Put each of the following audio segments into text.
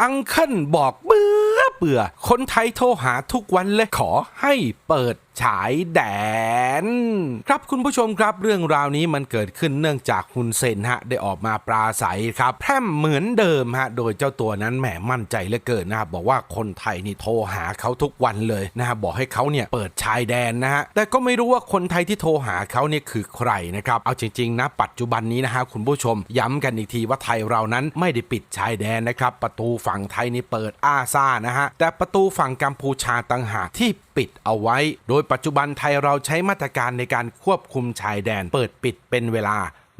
อังเคิลบอกเบื่อเบื่อคนไทยโทรหาทุกวันเลยขอให้เปิด ฉายแดน ครับคุณผู้ชมครับเรื่องราวนี้มันเกิดขึ้นเนื่องจากฮุนเซนฮะได้ออกมาปราศัยครับแพร่มเหมือนเดิมฮะโดยเจ้าตัวนั้นแหมมั่นใจเหลือเกินนะครับบอกว่าคนไทยนี่โทรหาเขาทุกวันเลยนะฮะบอกให้เขาเนี่ยเปิดชายแดนนะฮะแต่ก็ไม่รู้ว่าคนไทยที่โทรหาเขาเนี่ยคือใครนะครับเอาจริงๆนะปัจจุบันนี้นะฮะคุณผู้ชม ย้ำกันอีกทีว่าไทยเรานั้นไม่ได้ปิดชายแดนนะครับประตูฝั่งไทยนี่เปิดอ้าซ่านะฮะแต่ประตูฝั่งกัมพูชาต่างหากที่ ปิดเอาไว้ โดยปัจจุบันไทยเราใช้มาตรการในการควบคุมชายแดน เปิดปิดเป็นเวลา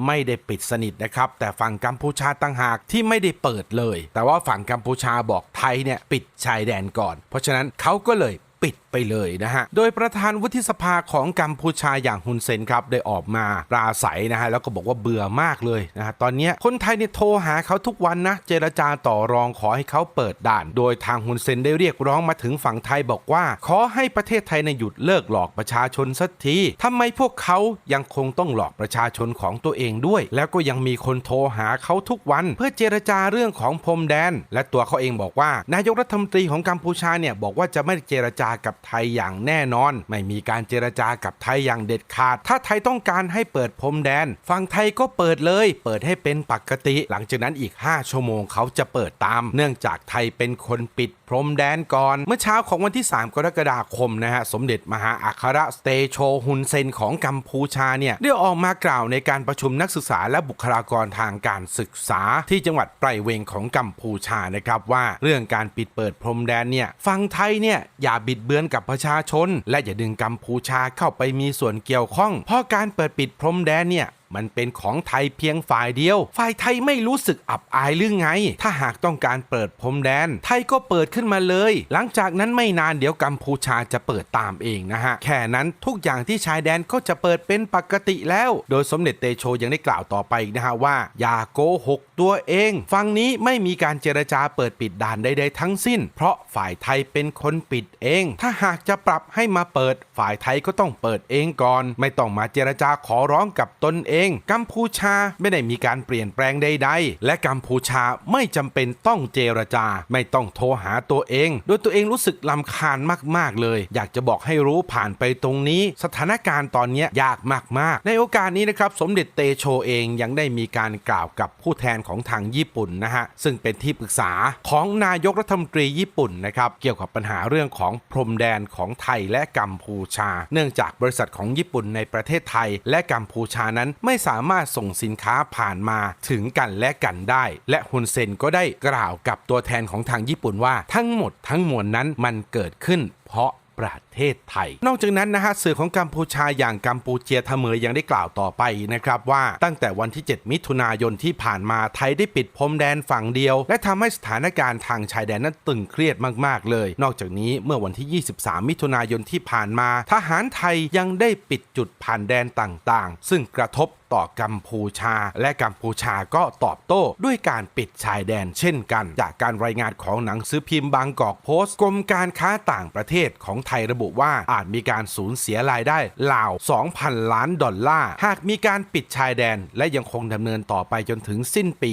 ไม่ได้ปิดสนิทนะครับ แต่ฝั่งกัมพูชาต่างหากที่ไม่ได้เปิดเลย แต่ว่าฝั่งกัมพูชาบอกไทยเนี่ยปิดชายแดนก่อน เพราะฉะนั้นเขาก็เลย ปิดไปเลยนะฮะ โดยประธานวุฒิสภาของกัมพูชาอย่างฮุนเซนครับได้ออกมาปราศัยนะฮะแล้วก็บอกว่าเบื่อมากเลยนะฮะตอนนี้คนไทยเนี่ยโทรหาเขาทุกวันนะเจรจาต่อรองขอให้เขาเปิดด่าน โดยทางฮุนเซนได้เรียกร้องมาถึงฝั่งไทยบอกว่า ขอให้ประเทศไทยในยหยุดเลิกหลอกประชาชนสักทีทำไมพวกเขายังคงต้องหลอกประชาชนของตัวเองด้วย แล้วก็ยังมีคนโทรหาเขาทุกวัน เพื่อเจรจาเรื่องของพรมแดน และตัวเขาเองบอกว่า นายกรัฐมนตรีของกัมพูชาเนี่ยบอกว่าจะไม่เจรจากับไทยอย่างแน่นอน ไม่มีการเจรจากับไทยอย่างเด็ดขาด ถ้าไทยต้องการให้เปิดพรมแดน ฝั่งไทยก็เปิดเลย เปิดให้เป็นปกติ หลังจากนั้นอีก 5 ชั่วโมงเขาจะเปิดตาม เนื่องจากไทยเป็นคนปิดพรมแดนก่อน เมื่อเช้าของวันที่ 3 กรกฎาคมนะฮะสมเด็จมหาอัครสเตโชฮุนเซนของกัมพูชาเนี่ยได้ออกมากล่าวในการประชุมนักศึกษาและบุคลากรทางการศึกษา ที่จังหวัดไพรเวงของกัมพูชานะครับว่าเรื่องการปิดเปิดพรมแดนเนี่ยฝั่งไทยเนี่ยอย่าบิดเบือนกับประชาชน และอย่าดึงกัมพูชาเข้าไปมีส่วนเกี่ยวข้อง เพราะการเปิดปิดพรมแดนเนี่ย มันเป็นของไทยเพียงฝ่ายเดียว ฝ่ายไทยไม่รู้สึกอับอายหรือไง ถ้าหากต้องการเปิดพรมแดน ไทยก็เปิดขึ้นมาเลย หลังจากนั้นไม่นานเดี๋ยวกัมพูชาจะเปิดตามเองนะฮะ แค่นั้นทุกอย่างที่ชายแดนก็จะเปิดเป็นปกติแล้ว โดยสมเด็จเตโชยังได้กล่าวต่อไปอีกนะฮะว่า อย่าโกหกตัวเองฝั่งนี้ไม่มีการเจรจาเปิดปิดด่านใดๆทั้งสิ้น เพราะฝ่ายไทยเป็นคนปิดเอง ถ้าหากจะปรับให้มาเปิด ฝ่ายไทยก็ต้องเปิดเองก่อน ไม่ต้องมาเจรจาขอร้องกับตนเองกัมพูชาไม่ได้มีการเปลี่ยนแปลงใด ๆ และกัมพูชาไม่จำเป็นต้องเจรจา ไม่ต้องโทรหาตัวเอง โดยตัวเองรู้สึกลำคาญมากๆเลย อยากจะบอกให้รู้ผ่านไปตรงนี้ สถานการณ์ตอนนี้ยยากมากๆ ในโอกาสนี้นะครับสมเด็จเตโชเองยังได้มีการกล่าวกับผู้แทนของทางญี่ปุ่นนะฮะซึ่งเป็นที่ปรึกษาของนายกรัฐมนตรีญี่ปุ่นนะครับเกี่ยวกับปัญหาเรื่องของพรมแดนของไทยและกัมพูชา เนื่องจากบริษัทของญี่ปุ่นในประเทศไทย และกัมพูชานั้นไม่ไม่สามารถส่งสินค้าผ่านมาถึงกันและกันได้ และฮุนเซนก็ได้กล่าวกับตัวแทนของทางญี่ปุ่นว่าทั้งหมดทั้งมวลนั้นมันเกิดขึ้น เพราะประเทศไทย นอกจากนั้นนะฮะสื่อของกัมพูชาอย่างกัมพูเจียทเมยยังได้กล่าวต่อไปนะครับว่าตั้งแต่วันที่ 7 มิถุนายนที่ผ่านมาไทยได้ปิดพรมแดนฝั่งเดียว และทำให้สถานการณ์ทางชายแดนนั้นตึงเครียดมากๆเลย นอกจากนี้เมื่อวันที่ 23 มิถุนายนที่ผ่านมา ทหารไทยยังได้ปิดจุดผ่านแดนต่างๆ ซึ่งกระทบ ต่อกัมพูชา และกัมพูชาก็ตอบโต้ด้วยการปิดชายแดนเช่นกัน จากการรายงานของหนังสือพิมพ์บางกอกโพสต์กรมการค้าต่างประเทศของไทยระบุว่าอาจมีการสูญเสียรายได้ราว 2,000 ล้านดอลลาร์ หากมีการปิดชายแดน และยังคงดำเนินต่อไปจนถึงสิ้นปี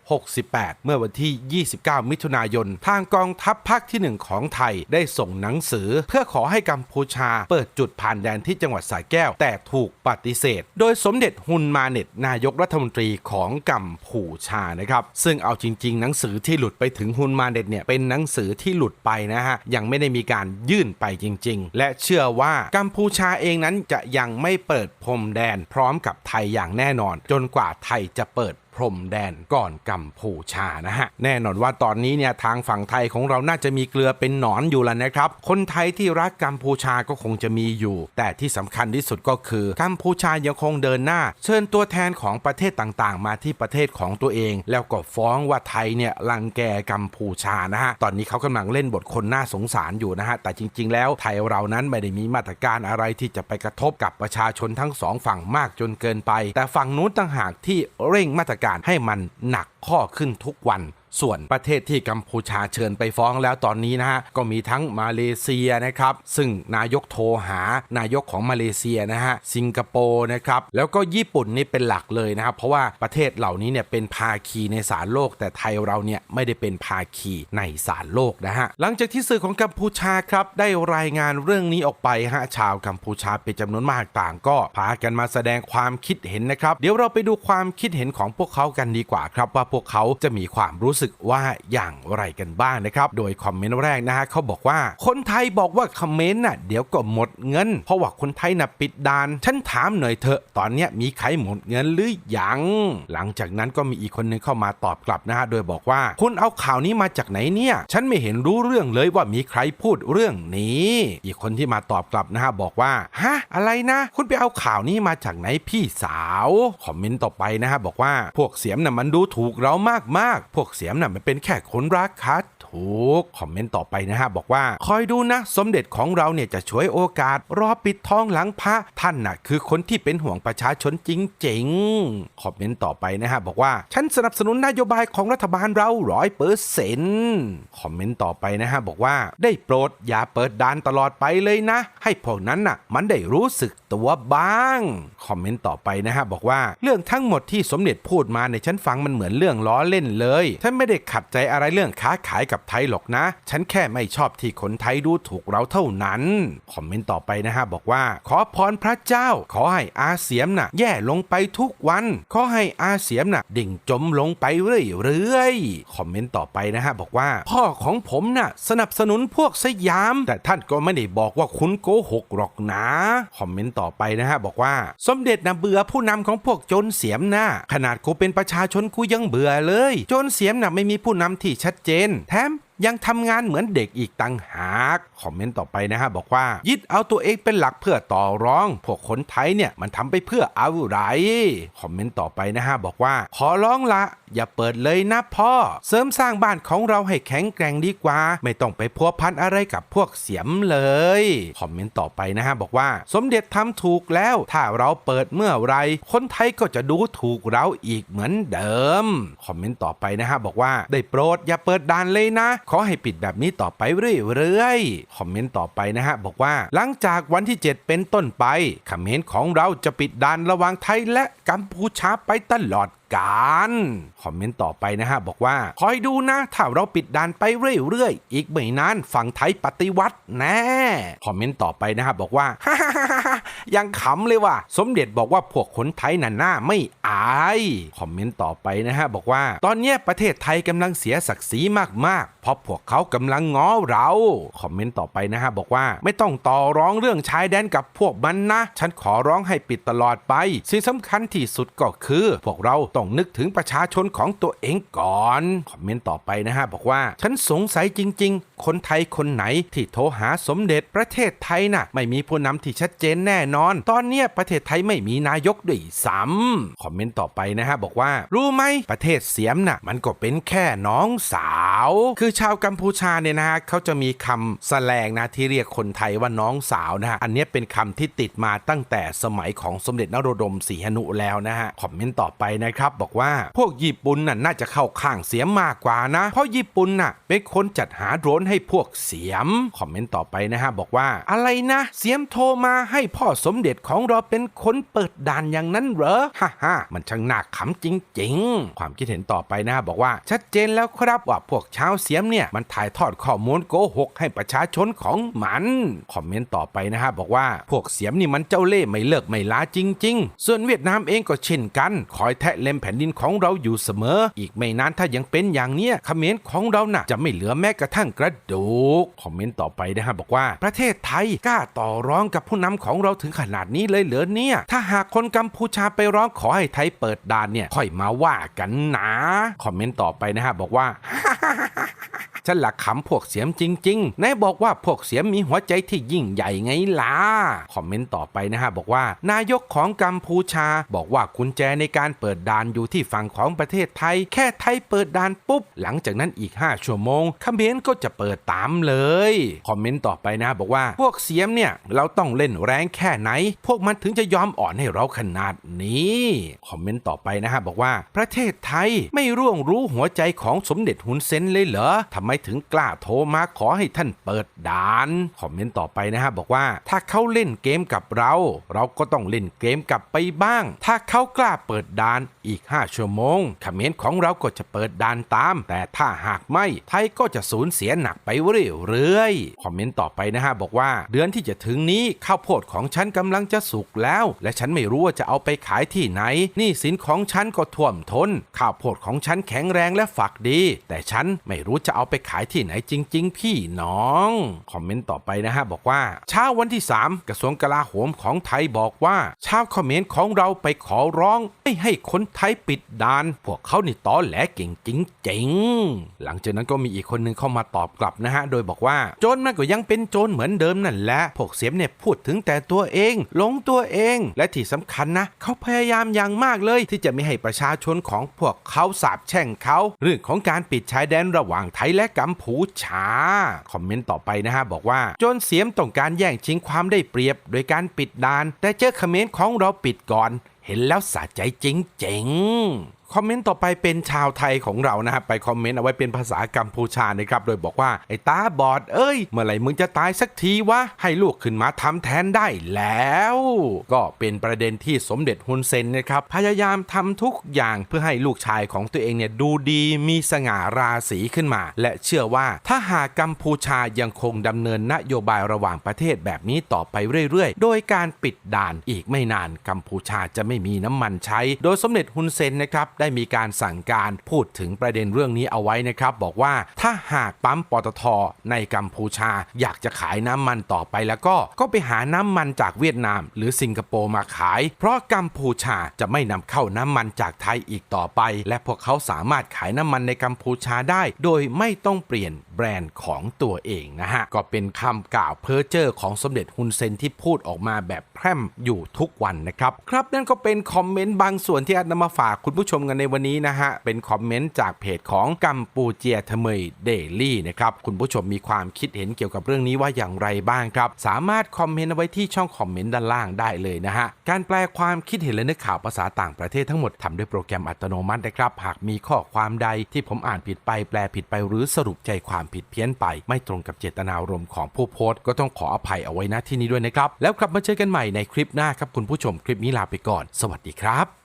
2568 เมื่อวันที่ 29 มิถุนายน ทางกองทัพภาคที่ 1 ของไทยได้ส่งหนังสือ เพื่อขอให้กัมพูชาเปิดจุดผ่านแดนที่จังหวัดสระแก้ว แต่ถูกปฏิเสธโดยสมเด็จฮุนมาเน็ตนายกรัฐมนตรีของกัมพูชานะครับซึ่งเอาจริง ๆ หนังสือที่หลุดไปถึงฮุนมาเน็ตเนี่ยเป็นหนังสือที่หลุดไปนะฮะยังไม่ได้มีการยื่นไปจริง ๆ และเชื่อว่ากัมพูชาเองนั้นจะยังไม่เปิดพรมแดนพร้อมกับไทยอย่างแน่นอน จนกว่าไทยจะเปิด พรมแดนก่อนกัมพูชานะฮะ แน่นอนว่าตอนนี้เนี่ยทางฝั่งไทยของเราน่าจะมีเกลือเป็นหนอนอยู่แล้วนะครับ คนไทยที่รักกัมพูชาก็คงจะมีอยู่ แต่ที่สำคัญที่สุดก็คือ กัมพูชายังคงเดินหน้า เชิญตัวแทนของประเทศต่างๆ มาที่ประเทศของตัวเอง แล้วก็ฟ้องว่าไทยเนี่ยรังแกกัมพูชานะฮะ ตอนนี้เขากำลังเล่นบทคนน่าสงสารอยู่นะฮะ แต่จริง ๆ แล้วไทยเรานั้นไม่ได้มีมาตรการอะไรที่จะไปกระทบกับประชาชนทั้งสองฝั่งมากจนเกินไป แต่ฝั่งนู้นต่างหากที่เร่งมาตรการให้มันหนักข้อขึ้นทุกวัน ส่วนประเทศที่กัมพูชาเชิญไปฟ้องแล้วตอนนี้นะฮะก็มีทั้งมาเลเซียนะครับซึ่งนายกโทรหานายกของมาเลเซียนะฮะสิงคโปร์นะครับแล้วก็ญี่ปุ่นนี่เป็นหลักเลยนะครับเพราะว่าประเทศเหล่านี้เนี่ยเป็นภาคีในศาลโลก แต่ไทยเราเนี่ยไม่ได้เป็นภาคีในศาลโลกนะฮะหลังจากที่สื่อของกัมพูชาครับได้รายงานเรื่องนี้ออกไปฮะชาวกัมพูชาเป็นจำนวนมากต่างก็พากันมาแสดงความคิดเห็นนะครับ เดี๋ยวเราไปดูความคิดเห็นของพวกเขากันดีกว่าครับว่าพวกเขาจะมีความรู้สึกว่าอย่างไรกันบ้างนะครับ โดยคอมเมนต์แรกนะฮะเขาบอกว่า คนไทยบอกว่าคอมเมนต์น่ะเดี๋ยวก็หมดเงิน เพราะว่าคนไทยน่ะปิดด่าน ฉันถามหน่อยเถอะ ตอนเนี้ยมีใครหมดเงินหรือยัง หลังจากนั้นก็มีอีกคนนึงเข้ามาตอบกลับนะฮะโดยบอกว่า คุณเอาข่าวนี้มาจากไหนเนี่ย ฉันไม่เห็นรู้เรื่องเลยว่ามีใครพูดเรื่องนี้ อีกคนที่มาตอบกลับนะฮะบอกว่าฮะอะไรนะ คุณไปเอาข่าวนี้มาจากไหนพี่สาว คอมเมนต์ต่อไปนะฮะบอกว่าพวกเสียมน่ะมันดูถูกเรามากๆ พวกเสียมน่ะมันเป็นแค่คนรักคัด ถูก คอมเมนต์ต่อไปนะฮะ บอกว่าคอยดูนะ สมเด็จของเราเนี่ยจะช่วยโอกาส รอปิดทองหลังพระท่านน่ะ คือคนที่เป็นห่วงประชาชนจริงๆ คอมเมนต์ต่อไปนะฮะ บอกว่า ฉันสนับสนุนนโยบายของรัฐบาลเราร้อยเปอร์เซ็นต์คอมเมนต์ต่อไปนะฮะ บอกว่าได้โปรดอย่าเปิดด่านตลอดไปเลยนะ ให้พวกนั้นน่ะ มันได้รู้สึกตัวบ้าง คอมเมนต์ต่อไปนะฮะ บอกว่าเรื่องทั้งหมดที่สมเด็จพูดมาในยฉันฟังมันเหมือนเรื่องล้อเล่นเลยฉันไม่ได้ขัดใจอะไรเรื่องค้าขายกับไทยหรอกนะ ฉันแค่ไม่ชอบที่คนไทยดูถูกเราเท่านั้น คอมเมนต์ต่อไปนะฮะบอกว่า ขอพรพระเจ้า ขอให้อาเสียมน่ะ แย่ลงไปทุกวัน ขอให้อาเสียมน่ะ ดิ่งจมลงไปเรื่อยๆ คอมเมนต์ต่อไปนะฮะบอกว่า พ่อของผมน่ะ สนับสนุนพวกสยาม แต่ท่านก็ไม่ได้บอกว่าคุณโกหกหรอกนะ คอมเมนต์ต่อไปนะฮะบอกว่า สมเด็จนะเบื่อผู้นำของพวกโจรเสียมนะขนาดกูเป็นประชาชนกูยังเบื่อเลย โจรเสียมน่ะไม่มีผู้นำที่ชัดเจน แถม ยังทำงานเหมือนเด็กอีกต่างหากคอมเมนต์ต่อไปนะฮะบอกว่ายึดเอาตัวเองเป็นหลักเพื่อต่อรอง พวกคนไทยเนี่ยมันทำไปเพื่ออะไรคอมเมนต์ต่อไปนะฮะบอกว่า ขอร้องละ อย่าเปิดเลยนะพ่อ เสริมสร้างบ้านของเราให้แข็งแกร่งดีกว่า ไม่ต้องไปพัวพันอะไรกับพวกเสียมเลยคอมเมนต์ต่อไปนะฮะบอกว่า สมเด็จทำถูกแล้ว ถ้าเราเปิดเมื่อไหรคนไทยก็จะดูถูกเราอีกเหมือนเดิมคอมเมนต์ต่อไปนะฮะบอกว่าได้โปรดอย่าเปิดด่านเลยนะขอให้ปิดแบบนี้ต่อไปเรื่อยๆ คอมเมนต์ต่อไปนะฮะ บอกว่าหลังจากวันที่ 7 เป็นต้นไปคอมเมนต์ของเราจะปิดด่านระหว่างไทยและกัมพูชาไปตลอด กาลคอมเมนต์ต่อไปนะฮะ บอกว่าคอยดูนะ ถ้าเราปิดด่านไปเรื่อยๆ อีกไม่นานฝั่งไทยปฏิวัติแน่คอมเมนต์ต่อไปนะฮะ บอกว่ายังขำเลยว่ะสมเด็จบอกว่าพวกคนไทยน่ะหน้าไม่อายคอมเมนต์ต่อไปนะฮะ บอกว่า ตอนนี้ประเทศไทยกำลังเสียศักดิ์ศรีมากๆเพราะพวกเขากำลังง้อเราคอมเมนต์ต่อไปนะฮะ บอกว่าไม่ต้องต่อร้องเรื่องชายแดนกับพวกมันนะ ฉันขอร้องให้ปิดตลอดไป สิ่งสำคัญที่สุดก็คือ พวกเราต้องนึกถึงประชาชนของตัวเองก่อน คอมเมนต์ต่อไปนะฮะบอกว่า ฉันสงสัยจริง ๆคนไทยคนไหนที่โทรหาสมเด็จประเทศไทยน่ะ ไม่มีผู้นำที่ชัดเจนแน่นอน ตอนเนี้ยประเทศไทยไม่มีนายกด้วยซ้ำคอมเมนต์ต่อไปนะฮะบอกว่า รู้ไหมประเทศเสียมน่ะ มันก็เป็นแค่น้องสาว คือชาวกัมพูชาเนี่ยนะฮะเขาจะมีคำแสลงนะที่เรียกคนไทยว่าน้องสาวนะฮะอันนี้เป็นคำที่ติดมาตั้งแต่สมัยของสมเด็จนโรดมศรีหนุแล้วนะฮะคอมเมนต์ต่อไปนะครับบอกว่าพวกญี่ปุ่นน่ะน่าจะเข้าข้างเสียมมากกว่านะ เพราะญี่ปุ่นน่ะเป็นคนจัดหาโดรนให้พวกเสียม คอมเมนต์ต่อไปนะฮะ บอกว่าอะไรนะ เสียมโทรมาให้พ่อสมเด็จของเราเป็นคนเปิดด่านอย่างนั้นเหรอฮ่าฮ่ามันช่างน่าขำจริง ๆ ความคิดเห็นต่อไปนะฮะบอกว่า ชัดเจนแล้วครับว่าพวกชาวเสียมเนี่ยมันถ่ายทอดข้อมูลโกหกให้ประชาชนของมัน คอมเมนต์ต่อไปนะฮะบอกว่าพวกเสียมนี่มันเจ้าเล่ห์ไม่เลิกไม่ลาจริง ๆ ส่วนเวียดนามเองก็เช่นกัน คอยแทะเล็มแผ่นดินของเราอยู่เสมอ อีกไม่นานถ้ายังเป็นอย่างเนี้ยเขมรของเราน่ะจะไม่เหลือแม้กระทั่งกระดูคอมเมนต์ต่อไปนะฮะบอกว่าประเทศไทยกล้าต่อร้องกับผู้นำของเราถึงขนาดนี้เลยเหรอเนี่ย ถ้าหากคนกัมพูชาไปร้องขอให้ไทยเปิดด่านเนี่ยค่อยมาว่ากันนะคอมเมนต์ต่อไปนะฮะบอกว่าฉันหละขำพวกเสียมจริงๆนายบอกว่าพวกเสียมมีหัวใจที่ยิ่งใหญ่ไงล่ะ คอมเมนต์ต่อไปนะฮะบอกว่า นายกของกัมพูชา บอกว่ากุญแจในการเปิดด่านอยู่ที่ฝั่งของประเทศไทย แค่ไทยเปิดด่านปุ๊บ หลังจากนั้นอีก 5 ชั่วโมงเขมรก็จะเปิดตามเลย คอมเมนต์ต่อไปนะบอกว่าพวกเสียมเนี่ย เราต้องเล่นแรงแค่ไหน พวกมันถึงจะยอมอ่อนให้เราขนาดนี้ คอมเมนต์ต่อไปนะฮะบอกว่าประเทศไทยไม่ร่วงรู้หัวใจของสมเด็จฮุนเซนเลยเหรอทำไมถึงกล้าโทรมาขอให้ท่านเปิดด่าน คอมเมนต์ต่อไปนะฮะบอกว่าถ้าเขาเล่นเกมกับเรา เราก็ต้องเล่นเกมกลับไปบ้าง ถ้าเขากล้าเปิดด่านอีก 5 ชั่วโมงคอมเขมรของเราก็จะเปิดด่านตาม แต่ถ้าหากไม่ไทยก็จะสูญเสียหนักไปเรื่อยๆคอมเมนต์ต่อไปนะฮะบอกว่า เดือนที่จะถึงนี้ข้าวโพดของฉันกำลังจะสุกแล้ว และฉันไม่รู้ว่าจะเอาไปขายที่ไหนนี่สินของฉันก็ท่วมทนข้าวโพดของฉันแข็งแรงและฝักดี แต่ฉันไม่รู้จะเอาไปขายที่ไหนจริง ๆ พี่น้องคอมเมนต์ต่อไปนะฮะบอกว่าเช้าวันที่ 3 กระทรวงกลาโหมของไทยบอกว่าชาวเขมรของเราไปขอร้องไม่ให้คนไทยปิดด่าน พวกเขานี่ตอแหลเก่งจริงๆหลังจากนั้นก็มีอีกคนหนึ่งเข้ามาตอบกลับนะฮะ โดยบอกว่าโจรมันก็ยังเป็นโจรเหมือนเดิมนั่นแหละพวกเสียมเนี่ยพูดถึงแต่ตัวเองหลงตัวเอง และที่สำคัญนะเขาพยายามอย่างมากเลย ที่จะไม่ให้ประชาชนของพวกเขาสาบแช่งเขาเรื่องของการปิดชายแดนระหว่างไทยและกัมพูชา คอมเมนต์ต่อไปนะฮะบอกว่าโจรเสียมต้องการแย่งชิงความได้เปรียบ โดยการปิดด่าน แต่เจอเขมรของเราปิดก่อน เห็นแล้วสะใจจริงๆ คอมเมนต์ต่อไปเป็นชาวไทยของเรานะฮะไปคอมเมนต์เอาไว้เป็นภาษากัมพูชานะครับโดยบอกว่าไอ้ตาบอดเอ้ย เมื่อไหร่มึงจะตายสักทีวะให้ลูกขึ้นมาทำแทนได้แล้ว ก็เป็นประเด็นที่สมเด็จฮุนเซนนะครับพยายามทำทุกอย่างเพื่อให้ลูกชายของตัวเองเนี่ยดูดีมีสง่าราศีขึ้นมา และเชื่อว่าถ้าหากกัมพูชายังคงดำเนินนโยบายระหว่างประเทศแบบนี้ต่อไปเรื่อยๆ โดยการปิดด่านอีกไม่นานกัมพูชาจะไม่มีน้ำมันใช้ โดยสมเด็จฮุนเซนนะครับไได้มีการสั่งการพูดถึงประเด็นเรื่องนี้เอาไว้นะครับ บอกว่าถ้าหากปั๊มปตทในกัมพูชา อยากจะขายน้ำมันต่อไปแล้วก็ก็ไปหาน้ำมันจากเวียดนาม หรือสิงคโปร์มาขาย เพราะกัมพูชาจะไม่นำเข้าน้ำมันจากไทยอีกต่อไป และพวกเขาสามารถขายน้ำมันในกัมพูชาได้ โดยไม่ต้องเปลี่ยนแบรนด์ของตัวเองนะฮะ ก็เป็นคำกล่าวเพ้อเจ้อของสมเด็จฮุนเซนที่พูดออกมาแบบแพร่มอยู่ทุกวันนะครับ ครับนั่นก็เป็นคอมเมนต์บางส่วนที่อาจนำมาฝากคุณผู้ชมกันในวันนี้นะฮะ เป็นคอมเมนต์จากเพจของกัมปูเจียทเมยเดลี่นะครับ คุณผู้ชมมีความคิดเห็นเกี่ยวกับเรื่องนี้ว่าอย่างไรบ้างครับ สามารถคอมเมนต์เอาไว้ที่ช่องคอมเมนต์ด้านล่างได้เลยนะฮะ การแปลความคิดเห็นและเนื้อข่าวภาษาต่างประเทศทั้งหมดทำด้วยโปรแกรมอัตโนมัตินะครับ หากมีข้อความใดที่ผมอ่านผิดไปแปลผิดไปหรือสรุปใจความผิดเพี้ยนไป ไม่ตรงกับเจตนารมณ์ของผู้โพสต์ก็ต้องขออภัยเอาไว้ณที่นี้ด้วยนะครับ แล้วกลับมาเจอกันใหม่ในคลิปหน้าครับคุณผู้ชมคลิปนี้ลาไปก่อน สวัสดีครับ